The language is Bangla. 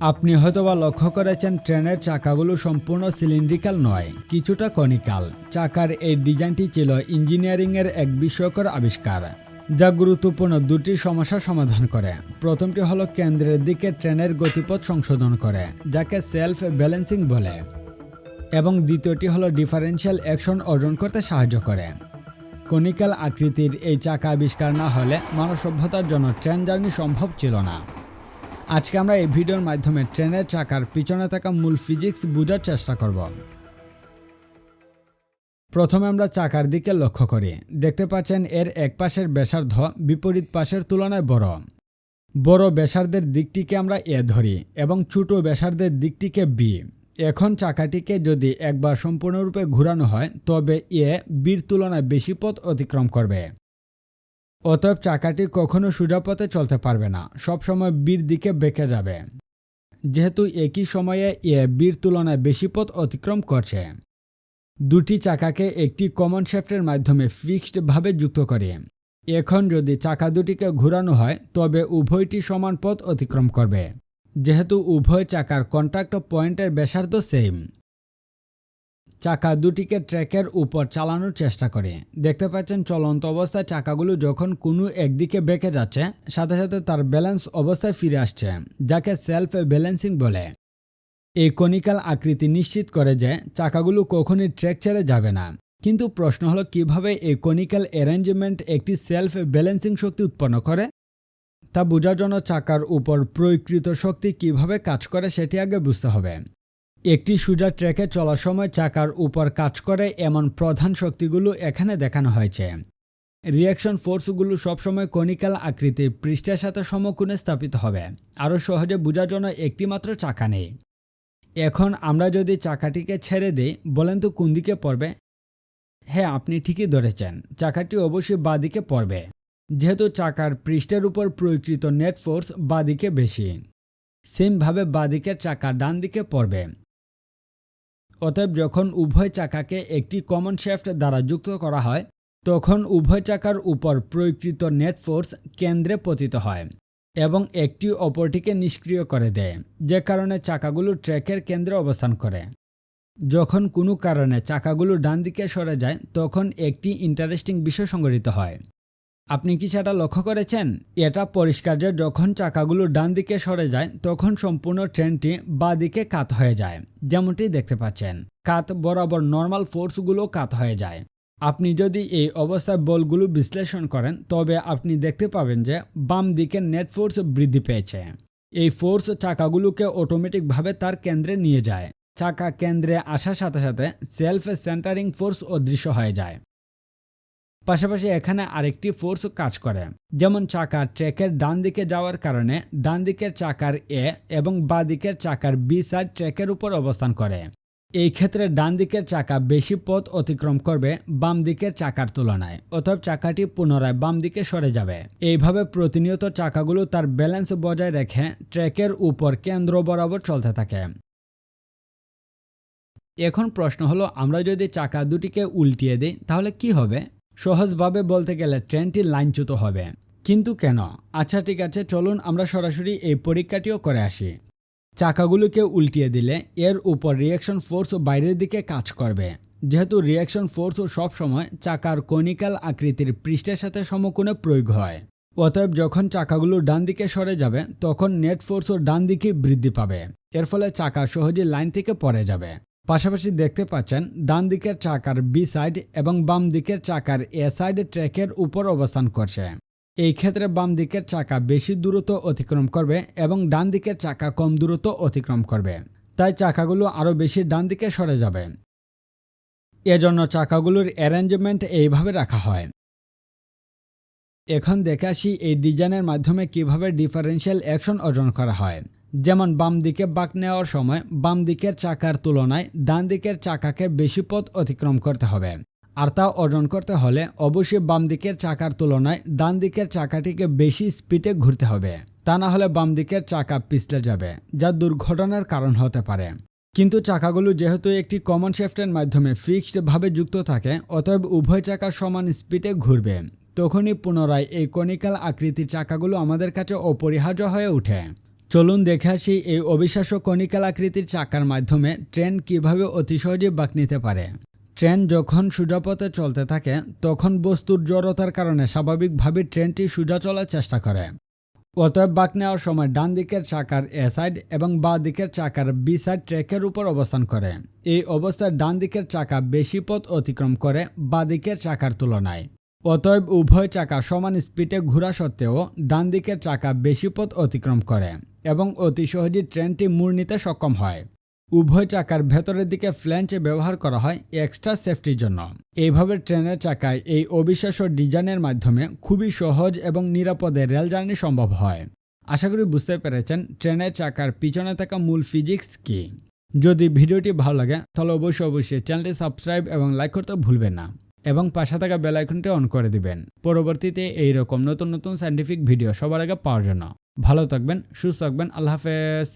আপনি হয়তোবা লক্ষ্য করেছেন, ট্রেনের চাকাগুলো সম্পূর্ণ সিলিন্ড্রিক্যাল নয়, কিছুটা কনিকাল চাকার এই ডিজাইনটি ছিল ইঞ্জিনিয়ারিংয়ের এক বিস্ময়কর আবিষ্কার, যা গুরুত্বপূর্ণ দুটি সমস্যার সমাধান করে। প্রথমটি হলো কেন্দ্রের দিকে ট্রেনের গতিপথ সংশোধন করে, যাকে সেলফ ব্যালেন্সিং বলে, এবং দ্বিতীয়টি হলো ডিফারেন্সিয়াল অ্যাকশন অর্জন করতে সাহায্য করে। কনিক্যাল আকৃতির এই চাকা আবিষ্কার না হলে মানব সভ্যতার জন্য ট্রেন জার্নি সম্ভব ছিল না। আজকে আমরা এই ভিডিওর মাধ্যমে ট্রেনের চাকার পিছনে থাকা মূল ফিজিক্স বোঝার চেষ্টা করব। প্রথমে আমরা চাকার দিকে লক্ষ্য করি। দেখতে পাচ্ছেন এর এক পাশের ব্যাসার্ধ বিপরীত পাশের তুলনায় বড়। বড় ব্যাসার্ধের দিকটিকে আমরা এ ধরি এবং ছোট ব্যাসার্ধের দিকটিকে বি। এখন চাকাটিকে যদি একবার সম্পূর্ণরূপে ঘোরানো হয়, তবে এ বির তুলনায় বেশি পথ অতিক্রম করবে। অতএব চাকাটি কখনো সোজা পথে চলতে পারবে না। সবসময় বীর দিকে বেঁকে যাবে। যেহেতু একই সময়ে এ বীর তুলনায় বেশি পথ অতিক্রম করছে। দুটি চাকাকে একটি কমন শেফটের মাধ্যমে ফিক্সডভাবে যুক্ত করে। এখন যদি চাকা দুটিকে ঘোরানো হয়, তবে উভয়টি সমান পথ অতিক্রম করবে। যেহেতু উভয় চাকার কন্ট্যাক্ট পয়েন্টের ব্যাসার্ধ সেম চাকা দুটিকে ট্র্যাকের উপর চালানোর চেষ্টা করে। দেখতে পাচ্ছেন চলন্ত অবস্থায় চাকাগুলো যখন কোনো একদিকে বেঁকে যাচ্ছে, সাথে সাথে তার ব্যালেন্স অবস্থায় ফিরে আসছে, যাকে সেলফ ব্যালেন্সিং বলে। এই কনিকাল আকৃতি নিশ্চিত করে যে চাকাগুলো কখনই ট্র্যাক ছেড়ে যাবে না। কিন্তু প্রশ্ন হলো, কীভাবে এই কনিক্যাল অ্যারেঞ্জমেন্ট একটি সেলফ ব্যালেন্সিং শক্তি উৎপন্ন করে? তা বোঝার জন্য চাকার উপর প্রয়োগকৃত শক্তি কীভাবে কাজ করে, সেটি আগে বুঝতে হবে। একটি সোজা ট্র্যাকে চলার সময় চাকার উপর কাজ করে এমন প্রধান শক্তিগুলো এখানে দেখানো হয়েছে। রিয়াকশন ফোর্সগুলো সবসময় কনিক্যাল আকৃতির পৃষ্ঠের সাথে সমকোণে স্থাপিত হবে। আরও সহজে বোঝার জন্য একটি মাত্র চাকা নেই। এখন আমরা যদি চাকাটিকে ছেড়ে দিই, বলেন তো কোন দিকে পড়বে? হ্যাঁ আপনি ঠিকই ধরেছেন, চাকাটি অবশ্যই বাদিকে পড়বে। যেহেতু চাকার পৃষ্ঠের উপর প্রয়োগকৃত নেট ফোর্স বাদিকে বেশি। সেমভাবে বাদিকের চাকা ডান দিকে পড়বে। অতএব যখন উভয় চাকাকে একটি কমন শেফট দ্বারা যুক্ত করা হয়, তখন উভয় চাকার উপর প্রয়োগকৃত নেট ফোর্স কেন্দ্রে পতিত হয় এবং একটি অপরটিকে নিষ্ক্রিয় করে দেয়, যে কারণে চাকাগুলো ট্র্যাকের কেন্দ্রে অবস্থান করে। যখন কোনো কারণে চাকাগুলো ডান দিকে সরে যায়, তখন একটি ইন্টারেস্টিং বিষয় সংঘটিত হয়। আপনি কি সেটা লক্ষ্য করেছেন? এটা পরিষ্কার যে যখন চাকাগুলো ডান দিকে সরে যায়, তখন সম্পূর্ণ ট্রেনটি বা দিকে কাত হয়ে যায়। যেমনটি দেখতে পাচ্ছেন। কাত বরাবর নর্মাল ফোর্সগুলো কাত হয়ে যায়। আপনি যদি এই অবস্থায় বলগুলো বিশ্লেষণ করেন, তবে আপনি দেখতে পাবেন যে বাম দিকে নেট ফোর্স বৃদ্ধি পেয়েছে। এই ফোর্স চাকাগুলোকে অটোমেটিকভাবে তার কেন্দ্রে নিয়ে যায়। চাকা কেন্দ্রে আসার সাথে সাথে সেলফ সেন্টারিং ফোর্স অদৃশ্য হয়ে যায়। পাশাপাশি এখানে আরেকটি ফোর্স কাজ করে, যেমন চাকা ট্র্যাকের ডান দিকে যাওয়ার কারণে ডান দিকের চাকার এ এবং বাঁ দিকের চাকার বি সাইড ট্র্যাকের উপর অবস্থান করে। এই ক্ষেত্রে ডান দিকের চাকা বেশি পথ অতিক্রম করবে বাম দিকের চাকার তুলনায়, অতএব চাকাটি পুনরায় বাম দিকে সরে যাবে। এইভাবে প্রতিনিয়ত চাকাগুলো তার ব্যালেন্স বজায় রেখে ট্র্যাকের উপর কেন্দ্র বরাবর চলতে থাকে। এখন প্রশ্ন হলো, আমরা যদি চাকা দুটিকে উল্টিয়ে দিই, তাহলে কি হবে? সহজভাবে বলতে গেলে ট্রেনটি লাইনচ্যুত হবে। কিন্তু কেন? আচ্ছা ঠিক আছে, চলুন আমরা সরাসরি এই পরীক্ষাটিও করে আসি। চাকাগুলোকে উল্টিয়ে দিলে এর উপর রিয়াকশন ফোর্স বাইরের দিকে কাজ করবে। যেহেতু রিয়াকশন ফোর্স সবসময় চাকার কনিক্যাল আকৃতির পৃষ্ঠের সাথে সমকোণে প্রয়োগ হয়। অতএব যখন চাকাগুলো ডান দিকে সরে যাবে, তখন নেট ফোর্সও ডান দিকে বৃদ্ধি পাবে। এর ফলে চাকা সহজে লাইন থেকে পড়ে যাবে। পাশাপাশি দেখতে পাচ্ছেন ডান দিকের চাকার বি সাইড এবং বাম দিকের চাকার এ সাইড ট্র্যাকের উপর অবস্থান করছে। এই ক্ষেত্রে বাম দিকের চাকা বেশি দূরত্ব অতিক্রম করবে এবং ডান দিকের চাকা কম দূরত্ব অতিক্রম করবে। তাই চাকাগুলো আরও বেশি ডান দিকে সরে যাবে। এজন্য চাকাগুলোর অ্যারেঞ্জমেন্ট এইভাবে রাখা হয়। এখন দেখে আসি এই ডিজাইনের মাধ্যমে কীভাবে ডিফারেন্সিয়াল অ্যাকশন অর্জন করা হয়। যেমন বাম দিকে বাঁক নেওয়ার সময় বাম দিকের চাকার তুলনায় ডান দিকের চাকাকে বেশি পথ অতিক্রম করতে হবে। আর তা অর্জন করতে হলে অবশ্যই বাম দিকের চাকার তুলনায় ডান দিকের চাকাটিকে বেশি স্পিডে ঘুরতে হবে। তা না হলে বাম দিকের চাকা পিছলে যাবে, যা দুর্ঘটনার কারণ হতে পারে। কিন্তু চাকাগুলো যেহেতু একটি কমন শেফটের মাধ্যমে ফিক্সডভাবে যুক্ত থাকে, অতএব উভয় চাকা সমান স্পিডে ঘুরবে। তখনই পুনরায় এই কনিক্যাল আকৃতির চাকাগুলো আমাদের কাছে অপরিহার্য হয়ে ওঠে। চলুন দেখে আসি এই অবিশ্বাস্য কণিকাল আকৃতির চাকার মাধ্যমে ট্রেন কীভাবে অতি সহজে বাঁক নিতে পারে। ট্রেন যখন সোজাপথে চলতে থাকে, তখন বস্তুর জড়তার কারণে স্বাভাবিকভাবে ট্রেনটি সোজা চলার চেষ্টা করে। অতএব বাঁক নেওয়ার সময় ডান দিকের চাকার এ সাইড এবং বাঁ দিকের চাকার বি সাইড ট্র্যাকের উপর অবস্থান করে। এই অবস্থায় ডান দিকের চাকা বেশি পথ অতিক্রম করে বাঁ দিকের চাকার তুলনায়। অতএব উভয় চাকা সমান স্পিডে ঘোরা সত্ত্বেও ডান দিকের চাকা বেশি পথ অতিক্রম করে। এবং অতি সহজেই ট্রেনটি মোড় নিতে সক্ষম হয়। উভয় চাকার ভেতরের দিকে ফ্ল্যাঞ্চ ব্যবহার করা হয় এক্সট্রা সেফটির জন্য। এইভাবে ট্রেনের চাকায় এই অবিশ্বাস্য ডিজাইনের মাধ্যমে খুবই সহজ এবং নিরাপদে রেল জার্নি সম্ভব হয়। আশা করি বুঝতে পেরেছেন ট্রেনের চাকার পিছনে থাকা মূল ফিজিক্স কী। যদি ভিডিওটি ভালো লাগে তাহলে অবশ্যই অবশ্যই চ্যানেলটি সাবস্ক্রাইব এবং লাইক করতে ভুলবেন না। এবং পাশে থাকা বেল আইকনটি অন করে দিবেন। পরবর্তীতে এই রকম নতুন নতুন সাইন্টিফিক ভিডিও সবার আগে পাওয়ার জন্য। ভালো থাকবেন, সুস্থ থাকবেন, আল্লাহ হাফেজ।